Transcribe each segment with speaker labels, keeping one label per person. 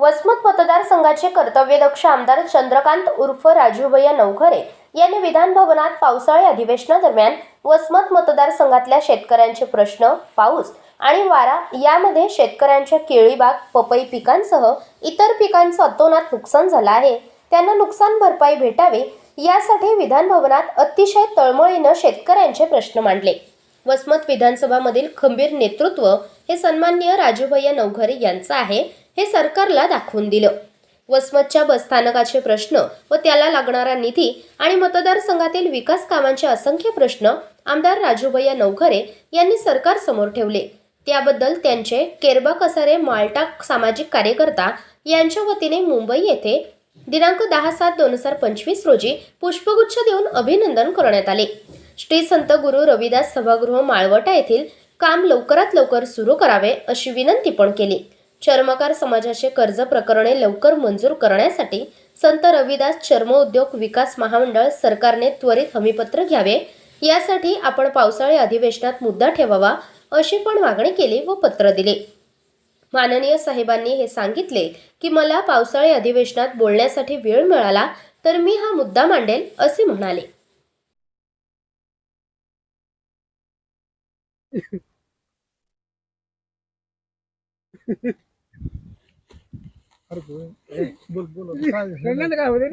Speaker 1: वसमत मतदारसंघाचे कर्तव्यदक्ष आमदार चंद्रकांत उर्फ राजूभैया नवखरे यांनी विधानभवनात पावसाळी अधिवेशनादरम्यान वसमत मतदारसंघातल्या शेतकऱ्यांचे प्रश्न पाऊस आणि वारा यामध्ये शेतकऱ्यांच्या केळीबाग पपई पिकांसह इतर पिकांचं अतोनात नुकसान झालं आहे. त्यांना नुकसान भरपाई भेटावी यासाठी विधानभवनात अतिशय तळमळीनं शेतकऱ्यांचे प्रश्न मांडले. वसमत विधानसभामधील खंबीर नेतृत्व हे सन्माननीय राजूभैया नवघरे यांचं आहे. हे सरकारला दाखवून दिलं. वसमतच्या बसस्थानकाचे प्रश्न व त्याला लागणारा निधी आणि मतदारसंघातील विकास कामांचे असंख्य प्रश्न आमदार राजूभैया नवघरे यांनी सरकारसमोर ठेवले. त्याबद्दल त्यांचे केरबा कसारे मालटाक सामाजिक कार्यकर्ता यांच्या वतीने मुंबई येथे दिनांक दहा सात दोन हजार पंचवीस रोजी पुष्पगुच्छ देऊन अभिनंदन करण्यात आले. श्री संत गुरु रविदास सभागृह माळवटा येथील काम लवकरात लवकर सुरू करावे अशी विनंती पण केली. चर्मकार समाजाचे कर्ज प्रकरणे लवकर मंजूर करण्यासाठी संत रविदास चर्म उद्योग विकास महामंडळ सरकारने त्वरित हमीपत्र घ्यावे. यासाठी आपण पावसाळी अधिवेशनात मुद्दा ठेवावा अशी पण मागणी केली व पत्र दिले. माननीय साहेबांनी हे सांगितले की मला पावसाळी अधिवेशनात बोलण्यासाठी वेळ मिळाला तर मी हा मुद्दा मांडेल असे म्हणाले.
Speaker 2: काय
Speaker 3: होते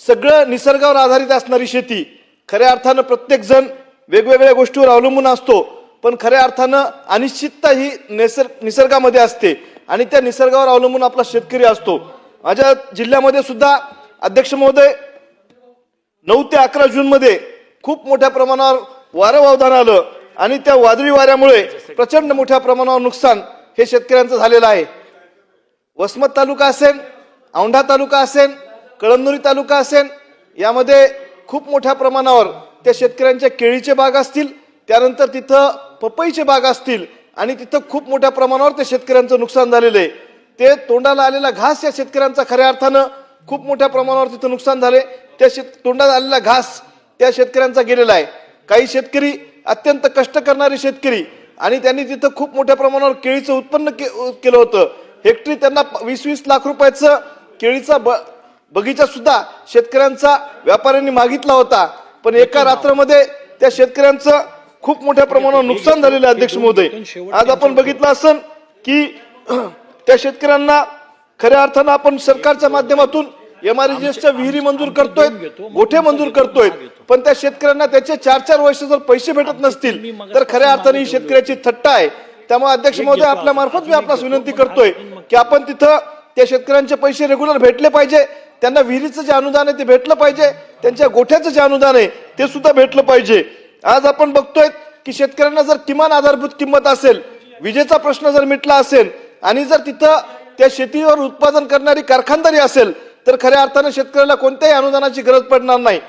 Speaker 4: सगळं निसर्गावर आधारित असणारी शेती खऱ्या अर्थानं प्रत्येक जण वेगवेगळ्या गोष्टीवर अवलंबून असतो पण खऱ्या अर्थानं अनिश्चितता ही निसर्ग निसर्गामध्ये असते आणि त्या निसर्गावर अवलंबून आपला शेतकरी असतो. माझ्या जिल्ह्यामध्ये सुद्धा अध्यक्ष महोदय नऊ ते अकरा जून मध्ये खूप मोठ्या प्रमाणावर वारं वावधान आलं आणि त्या वादळी वाऱ्यामुळे प्रचंड मोठ्या प्रमाणावर नुकसान हे शेतकऱ्यांचं झालेलं आहे. वसमत तालुका असेल औंढा तालुका असेल कळमनुरी तालुका असेल यामध्ये खूप मोठ्या प्रमाणावर त्या शेतकऱ्यांच्या केळीचे बाग असतील त्यानंतर तिथं पपईचे बाग असतील आणि तिथं खूप मोठ्या प्रमाणावर त्या शेतकऱ्यांचं नुकसान झालेलं आहे. ते तोंडाला आलेला घास या शेतकऱ्यांचा खऱ्या अर्थानं खूप मोठ्या प्रमाणावर तिथं नुकसान झाले त्या शेत तोंडाला आलेला घास त्या शेतकऱ्यांचा गेलेला आहे. काही शेतकरी अत्यंत कष्ट करणारे शेतकरी आणि त्यांनी तिथं खूप मोठ्या प्रमाणावर केळीचं उत्पन्न के केलं होतं. हेक्टरी त्यांना वीस वीस लाख रुपयाचं केळीचा ब बगीचा सुद्धा शेतकऱ्यांचा व्यापाऱ्यांनी मागितला होता. पण एका रात्रामध्ये त्या शेतकऱ्यांचं खूप मोठ्या प्रमाणावर नुकसान झालेलं आहे अध्यक्ष महोदय. आज आपण बघितलं असन की त्या शेतकऱ्यांना खऱ्या अर्थानं आपण सरकारच्या माध्यमातून एम आर च्या विहिरी मंजूर करतोय गोठे मंजूर करतोय. पण त्या शेतकऱ्यांना त्याचे चार चार वर्ष जर पैसे भेटत नसतील तर खऱ्या अर्थाने ही शेतकऱ्याची थट्टा आहे. त्यामुळे अध्यक्ष महोदय आपल्या मार्फत मी आपल्यास विनंती करतोय की आपण तिथं त्या शेतकऱ्यांचे पैसे रेग्युलर भेटले पाहिजे. त्यांना विहिरीचं जे अनुदान आहे ते भेटलं पाहिजे. त्यांच्या गोठ्याचं जे अनुदान आहे ते सुद्धा भेटलं पाहिजे. आज आपण बघतोय की शेतकऱ्यांना जर किमान आधारभूत किंमत असेल विजेचा प्रश्न जर मिटला असेल आणि जर तिथं त्या शेतीवर उत्पादन करणारी कारखानदारी असेल तर खऱ्या अर्थानं शेतकऱ्याला कोणत्याही अनुदानाची गरज पडणार नाही.